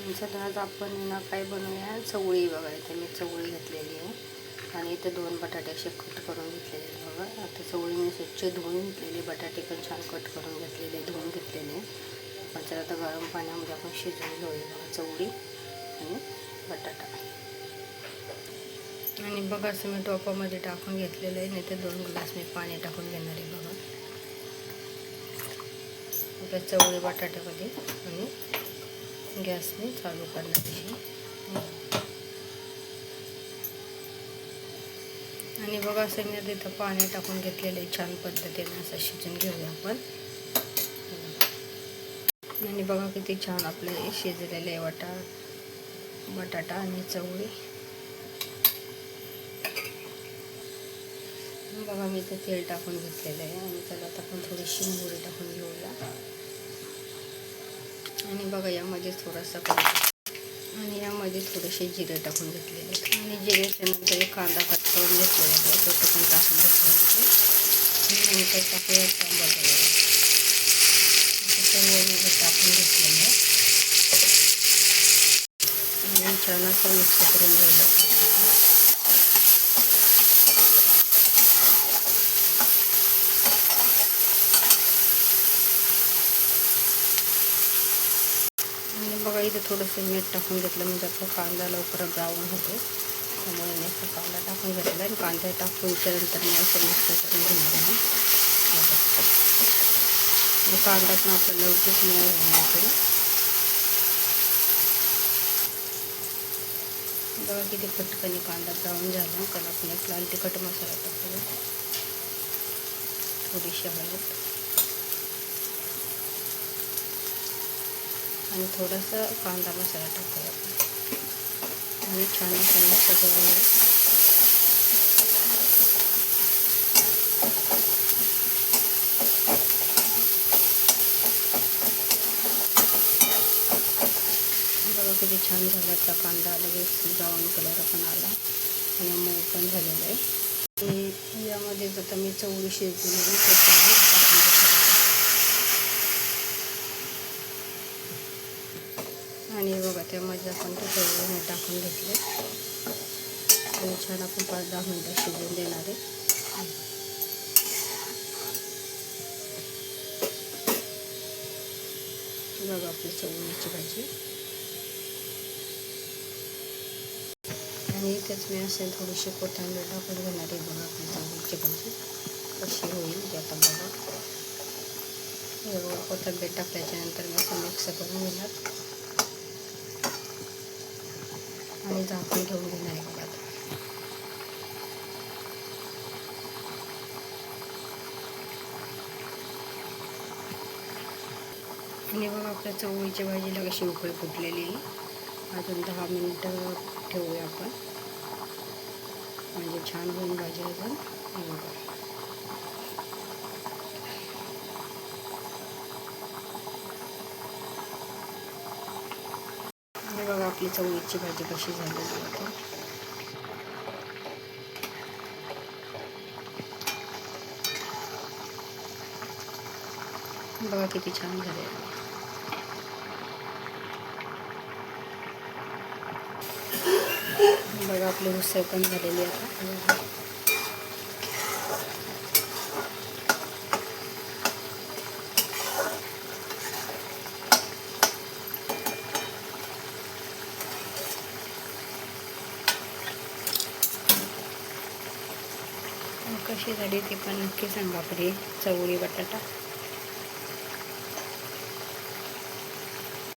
चला आज आपण ना काय बनवूया? चवळी बघा इथे मी चवळी घेतलेली आहे. आणि इथे दोन बटाटे असे कट करून घेतलेले आहेत बघा. आता चवळी मी स्वच्छ धुवून घेतलेली बटाटे पण छान कट करून घेतलेले धुवून घेतलेले. आपण चला आता गरम पाण्यामध्ये आपण शिजवून घेऊया बघा चवळी आणि बटाटा. आणि बघा असं मी टोपामध्ये टाकून घेतलेलं आहे. नाही तर दोन ग्लास मी पाणी टाकून घेणार आहे बघा. आपल्या चवळी बटाट्यामध्ये आणि गॅसने चालू करणार आणि बघा असं इथं पाणी टाकून घेतलेलं आहे छान पद्धतीने. असं शिजून घेऊया आपण. आणि बघा किती छान आपले शिजलेले वाटा बटाटा आणि चवळी. बघा मी इथे तेल टाकून घेतलेलं आहे. आणि त्याला आता आपण थोडीशी मोहरी टाकून घेऊया आणि बघा यामध्ये थोडासा आणि यामध्ये थोडेसे जिरे टाकून घेतलेले आणि जिरेच्या नंतर एक कांदा कट करून घेतलेला आहे. तो पण टाकून घेतला आणि नंतर टाकूया टमाटर टाकून घेतलेलं आहे. आणि छान असं मिक्स करून घ्यायला आणि बघा इथे थोडंसं मीठ टाकून घेतलं. म्हणजे आपला कांदा लवकर ब्राऊन होतो. त्यामुळे मी असं कांदा टाकून घेतला आणि कांदा टाकून त्यानंतर मी असं मिक्स करून घेणार आहे. आणि कांदा पण आपला लवकर मिळाला होतो बघा किती पटकन कांदा ब्राऊन झाला. कारण आपण एक लाल तिखट मसाला टाकूया थोडीशी हळद. आणि थोडासा कांदा मसाला टाकूया. आणि छान असं मिक्स बघा किती छान झाला आपला कांदा लगेच ब्राऊन कलर पण आला. आणि मऊ पण झालेलं आहे. आणि यामध्ये आता मी चवळी शिजलेली ते आणि बघा त्यामध्ये आपण ते चवळी टाकून घेतले. आणि छान आपण पाच दहा मिनटं शिजवून देणार आहे. बघा आपली चवळीची भाजी. आणि इथेच मी असेल थोडीशी कोथिंबीर टाकून घेणार आहे. बघा आपली चवळीची भाजी कशी होईल ते आता बघा. बघा टाकल्याच्या नंतर मी असं मिक्स करून घेणार. आणि झाकून ठेवून घेणार आहे बघा आणि बघा आपल्या चवळीच्या भाजीला कशी उकळी फुटलेली आहे. अजून दहा मिनटं ठेवूया आपण. म्हणजे छान होऊन भाजी अजून बघा हे बघा आपली चवळीची भाजी कशी झालेली आहे बघा. किती छान झाले. बघा आपली उसळ पण झालेली आता. कशी झाली ते पण नक्की सांगा आपली चवळी बटाटा.